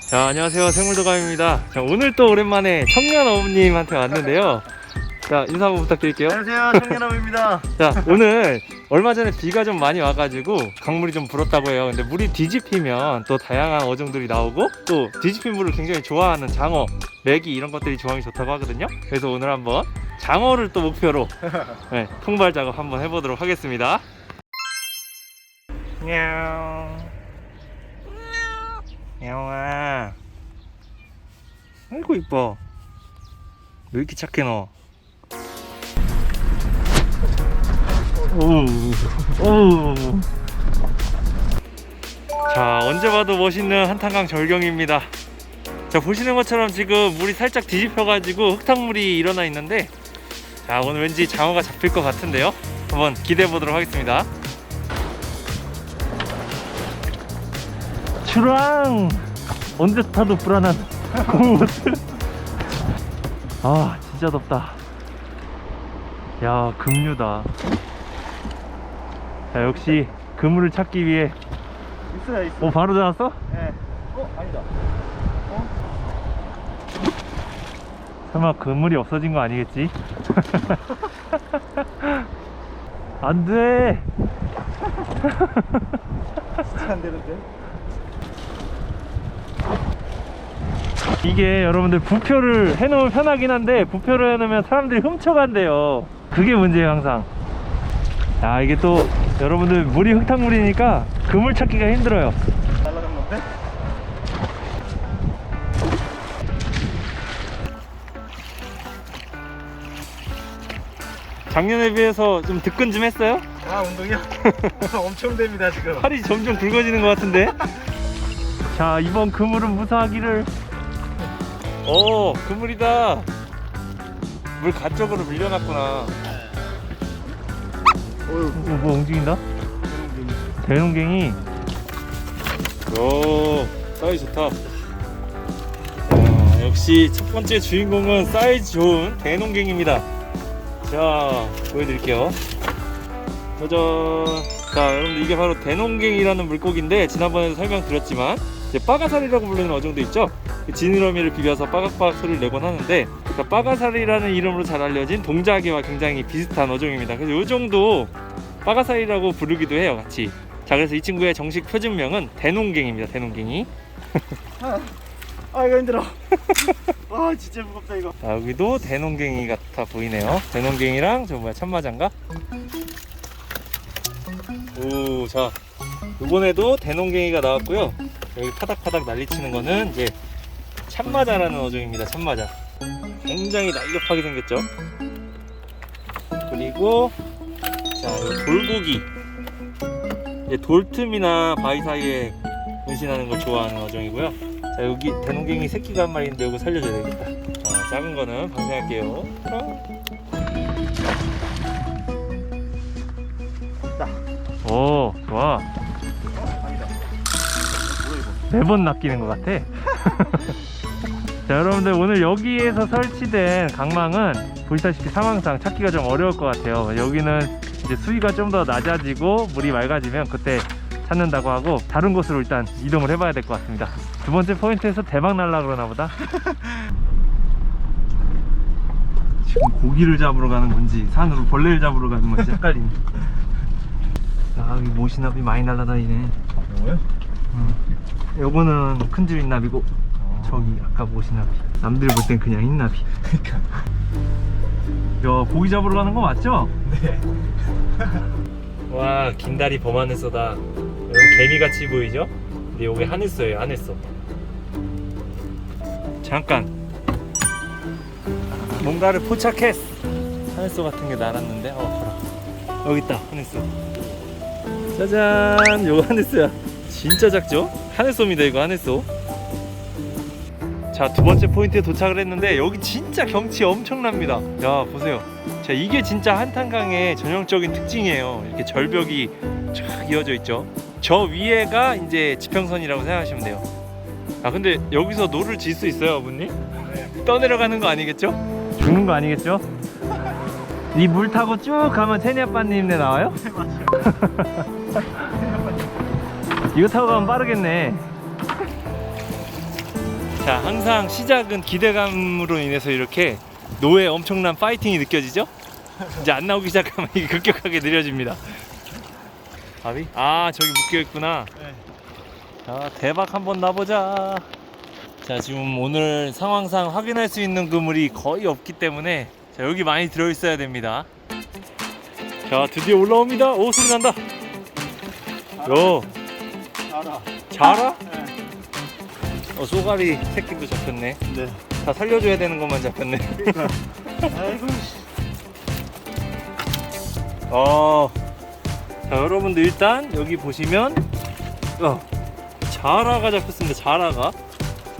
자, 안녕하세요. 생물도감입니다. 자, 오늘 또 오랜만에 청년 어부님한테 왔는데요. 자, 인사 한번 부탁드릴게요. 안녕하세요 청년아입니다 자, 오늘 얼마 전에 비가 좀 많이 와가지고 강물이 좀 불었다고 해요. 근데 물이 뒤집히면 또 다양한 어종들이 나오고 또 뒤집힌 물을 굉장히 좋아하는 장어, 메기 이런 것들이 조항이 좋다고 하거든요. 그래서 오늘 한번 장어를 또 목표로 네, 통발 작업 한번 해보도록 하겠습니다. 냥. 냥아. 아이고 이뻐. 왜 이렇게 착해 너? 자, 언제 봐도 멋있는 한탄강 절경입니다. 자, 보시는 것처럼 지금 물이 살짝 뒤집혀 가지고 흙탕물이 일어나 있는데, 자, 오늘 왠지 장어가 잡힐 것 같은데요. 한번 기대해 보도록 하겠습니다. 주랑! 언제 타도 불안한 고무보트. 아, 진짜 덥다. 야, 급류다. 자 역시 그물을 찾기 위해 있어요 있어 어 바로 잡았어? 네. 어 아니다 설마 그물이 없어진 거 아니겠지? 안돼 진짜 안 되는데 이게 여러분들 부표를 해놓으면 편하긴 한데 부표를 해놓으면 사람들이 훔쳐간대요. 그게 문제예요 항상. 야 이게 또 여러분들 물이 흙탕물이니까 그물 찾기가 힘들어요. 날라간 건데 작년에 비해서 좀 득근 좀 했어요? 아 운동이요? 엄청 됩니다 지금. 팔이 점점 굵어지는 것 같은데? 자 이번 그물은 무사하기를 오 그물이다. 물 가쪽으로 밀려났구나. 어, 뭐 움직인다? 대농갱이. 오 사이즈 좋다. 아, 역시 첫 번째 주인공은 사이즈 좋은 대농갱입니다. 자 보여드릴게요. 짜잔. 자 여러분들 이게 바로 대농갱이라는 물고기인데 지난번에도 설명드렸지만 이제 빠가살이라고 부르는 어종도 있죠? 그 지느러미를 비벼서 빠각빠각 소리를 내곤 하는데 그 빠가살이라는 이름으로 잘 알려진 동자개와 굉장히 비슷한 어종입니다 그래서 이 정도 빠가살이라고 부르기도 해요 같이 자 그래서 이 친구의 정식 표준명은 대농갱입니다 대농갱이 아 이거 힘들어 아 진짜 무겁다 이거 자, 여기도 대농갱이 같아 보이네요. 대농갱이랑 저 뭐야 참마장가? 오, 자 이번에도 대농갱이가 나왔고요. 여기 파닥파닥 난리치는 거는 이제 참마자라는 어종입니다. 참마자. 굉장히 날렵하게 생겼죠. 그리고 자, 이 돌고기. 돌틈이나 바위 사이에 분신하는 걸 좋아하는 어종이고요. 자 여기 대농갱이 새끼가 한 마리 있는데 이거 살려줘야 되겠다 자 작은 거는 방생할게요 어? 오 좋아 매번 낚이는 것 같아 자 여러분들 오늘 여기에서 설치된 강망은 보시다시피 상황상 찾기가 좀 어려울 것 같아요. 여기는 이제 수위가 좀 더 낮아지고 물이 맑아지면 그때 찾는다고 하고 다른 곳으로 일단 이동을 해봐야 될 것 같습니다. 두 번째 포인트에서 대박 날라 그러나 보다. 지금 고기를 잡으러 가는 건지 산으로 벌레를 잡으러 가는 건지 헷갈리네. 아 여기 모시나비 많이 날라다니네. 이거요? 요거는 큰 줄 인나비고 저기 아까 모시나비 남들 볼 땐 그냥 흰 나비 그러니까. 야 고기 잡으러 가는 거 맞죠? 네. 와 긴다리 범하늘소다. 여러분 개미같이 보이죠? 근데 요게 하늘소예요 하늘소 잠깐. 뭔가를 포착했어 하늘소 같은 게 날았는데 어 봐라. 여기 있다 하늘소 짜잔! 요거 하늘소야. 진짜 작죠? 하늘소입니다 이거 하늘소 자 두 번째 포인트에 도착을 했는데 여기 진짜 경치 엄청납니다 야 보세요 자 이게 진짜 한탄강의 전형적인 특징이에요 이렇게 절벽이 쫙 이어져 있죠 저 위에가 이제 지평선이라고 생각하시면 돼요 아 근데 여기서 노를 질 수 있어요 아버님? 떠내려가는 거 아니겠죠? 죽는 거 아니겠죠? 이 물 타고 쭉 가면 체니 아빠님네 나와요? 이거 타고 가면 빠르겠네 자, 항상 시작은 기대감으로 인해서 이렇게 노의 엄청난 파이팅이 느껴지죠? 이제 안 나오기 시작하면 이게 급격하게 느려집니다. 바비? 아, 저기 묶여 있구나. 네. 자, 대박 한번 나보자. 자, 지금 오늘 상황상 확인할 수 있는 그물이 거의 없기 때문에 자, 여기 많이 들어 있어야 됩니다. 자, 드디어 올라옵니다. 오, 소리 난다. 요, 알아. 자라? 네. 어, 쏘가리 새끼도 잡혔네. 네. 다 살려줘야 되는 것만 잡혔네. 아이고. 씨. 어. 자, 여러분들 일단 여기 보시면 어, 자라가 잡혔습니다. 자라가.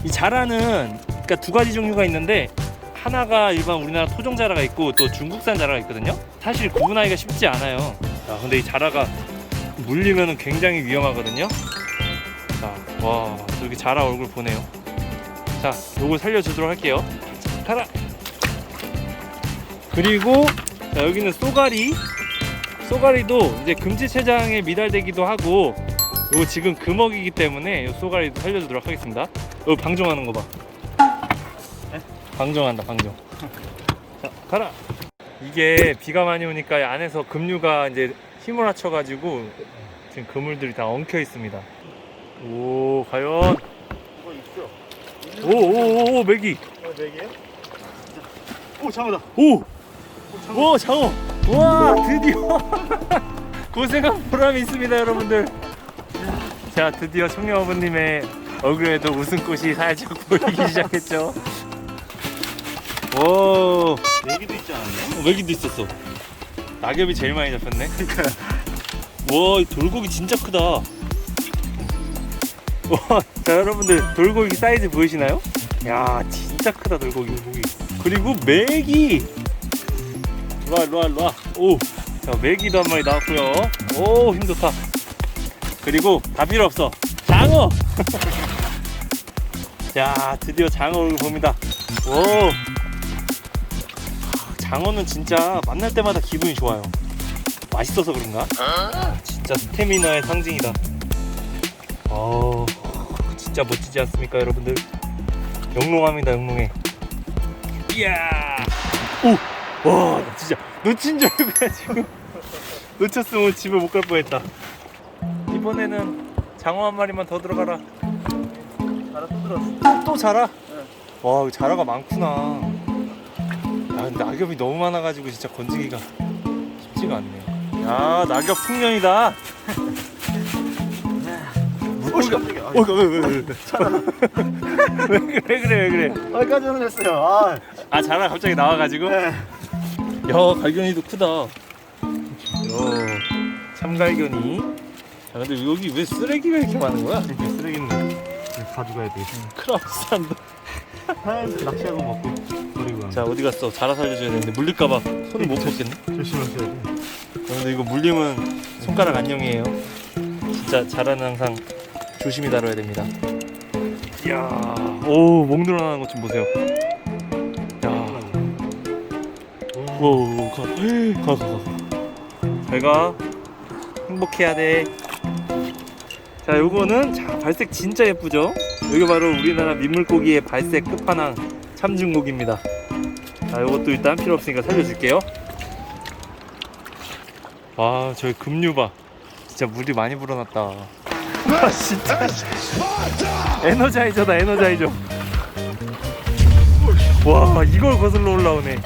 이 자라는 그러니까 두 가지 종류가 있는데 하나가 일반 우리나라 토종 자라가 있고 또 중국산 자라가 있거든요. 사실 구분하기가 쉽지 않아요. 자, 근데 이 자라가 물리면 굉장히 위험하거든요. 자, 와, 여기 자라 얼굴 보네요. 자, 요걸 살려주도록 할게요. 자, 가라. 그리고 자, 여기는 쏘가리. 쏘가리도 이제 금지체장에 미달되기도 하고 요거 지금 금어기이기 때문에 요 쏘가리도 살려주도록 하겠습니다. 요 방종하는 거 봐. 방종한다 방종. 자 가라. 이게 비가 많이 오니까 이 안에서 급류가 이제 힘을 합쳐가지고 지금 그물들이 다 엉켜 있습니다. 오 과연 어 있어. 오오 오 오 메기 어, 네 개요? 오 장어다. 오 오 장어. 오와 드디어 고생한 보람이 있습니다 여러분들 자 드디어 청년어머님의 얼굴에도 웃음꽃이 살짝 보이기 시작했죠 오 네 개도 있지 않았냐? 외기도 있었어 낙엽이 제일 많이 잡혔네 와이 돌고기 진짜 크다 와 자 여러분들 돌고기 사이즈 보이시나요? 야 진짜 크다 돌고기. 고기 그리고 메기. 일로와 일로와 일로와. 오자 메기도 한 마리 나왔고요. 오 힘 좋다. 그리고 다 필요 없어. 장어. 야 드디어 장어 얼굴 봅니다. 오. 장어는 진짜 만날 때마다 기분이 좋아요. 맛있어서 그런가? 진짜 스태미나의 상징이다. 어 진짜 멋지지 않습니까 여러분들? 영롱합니다 영롱해. 이야! 오와 진짜 놓친 줄 알고 나 지금 놓쳤으면 집에 못 갈 뻔했다. 이번에는 장어 한 마리만 더 들어가라. 알아 또 들었어. 또 자라? 와 여기 자라가 많구나. 야 낙엽이 너무 많아가지고 진짜 건지기가 쉽지가 않네. 야 낙엽 풍년이다 오 깜짝이야. 어, 왜, 왜, 왜, 왜, 왜, 그래, 왜 그래, 왜 그래. 아 깜짝 놀랐어요. 아. 아, 자라 갑자기 나와가지고. 야, 네. 갈견이도 크다. 어, 참갈견이. 야, 근데 여기 왜 쓰레기가 이렇게 많은 거야? 이렇게 쓰레기는 가져가야 돼. 크라우스한다. 아, 낚시하고 먹고 버리고 자, 어디 갔어? 자라 살려줘야 되는데 물릴까봐 손을 못 뻗겠네. 조심하셔야 돼. 근데 이거 물리면 손가락 안녕이에요. 진짜 자라는 항상 조심히 다뤄야 됩니다. 이야, 오, 목 늘어나는 것 좀 보세요. 야, 오, 가, 가, 가, 가. 잘 가. 행복해야 돼. 자, 요거는 자 발색 진짜 예쁘죠? 여기 바로 우리나라 민물고기의 발색 끝판왕 참중고기입니다. 자, 요것도 일단 필요 없으니까 살려줄게요. 와, 저기 급류 봐. 진짜 물이 많이 불어났다. 와, 진짜. 에너자이저다, 에너자이저. 와, 이걸 거슬러 올라오네.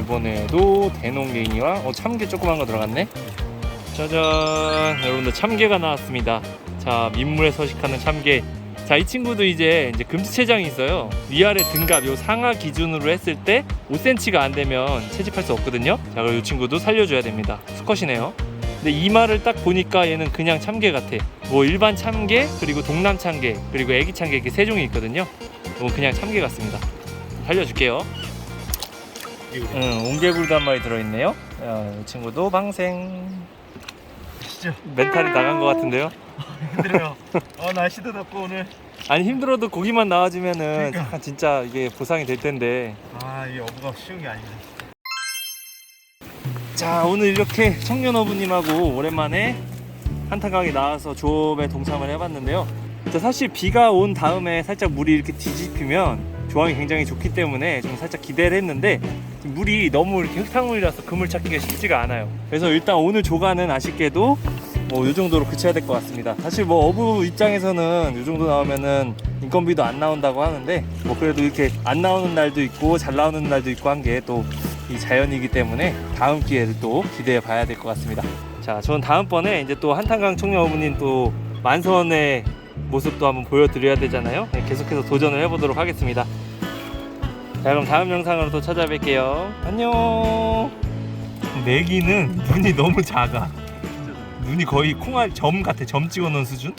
이번에도 대농갱이와 어, 참게 조그만 거 들어갔네. 짜잔, 여러분들 참게가 나왔습니다. 자, 민물에 서식하는 참게. 자, 이 친구도 이제 이제 금지체장이 있어요. 위아래 등갑 요 상하 기준으로 했을 때 5cm가 안 되면 채집할 수 없거든요. 자, 그리고 이 친구도 살려줘야 됩니다. 수컷이네요. 근데 이마를 딱 보니까 얘는 그냥 참게 같아. 뭐 일반 참게, 그리고 동남 참게, 그리고 애기 참게 이렇게 세 종이 있거든요. 이건 그냥 참게 같습니다. 살려줄게요. 응, 옹개굴도 한 마리 들어있네요. 야, 이 친구도 방생. 진짜 멘탈이 나간 것 같은데요? 힘들어요. 어 날씨도 덥고 오늘. 아니 힘들어도 고기만 나와주면은 그러니까. 진짜 이게 보상이 될 텐데. 아 이게 어부가 쉬운 게 아니네. 자 오늘 이렇게 청년 어부님하고 오랜만에 한타강에 나와서 조업에 동참을 해봤는데요 자, 사실 비가 온 다음에 살짝 물이 이렇게 뒤집히면 조항이 굉장히 좋기 때문에 좀 살짝 기대를 했는데 물이 너무 이렇게 흙탕물이라서 그물 찾기가 쉽지가 않아요. 그래서 일단 오늘 조가는 아쉽게도 뭐이 정도로 그쳐야 될 것 같습니다. 사실 뭐 어부 입장에서는 이 정도 나오면은 인건비도 안 나온다고 하는데 뭐 그래도 이렇게 안 나오는 날도 있고 잘 나오는 날도 있고 한 게 또 이 자연이기 때문에 다음 기회를 또 기대해 봐야 될 것 같습니다. 자, 저는 다음번에 이제 또 한탄강 어머님 또 만선의 모습도 한번 보여드려야 되잖아요. 네, 계속해서 도전을 해보도록 하겠습니다. 자, 그럼 다음 영상으로 또 찾아뵐게요. 안녕. 내기는 눈이 너무 작아. 눈이 거의 콩알 점 같아. 점 찍어놓은 수준?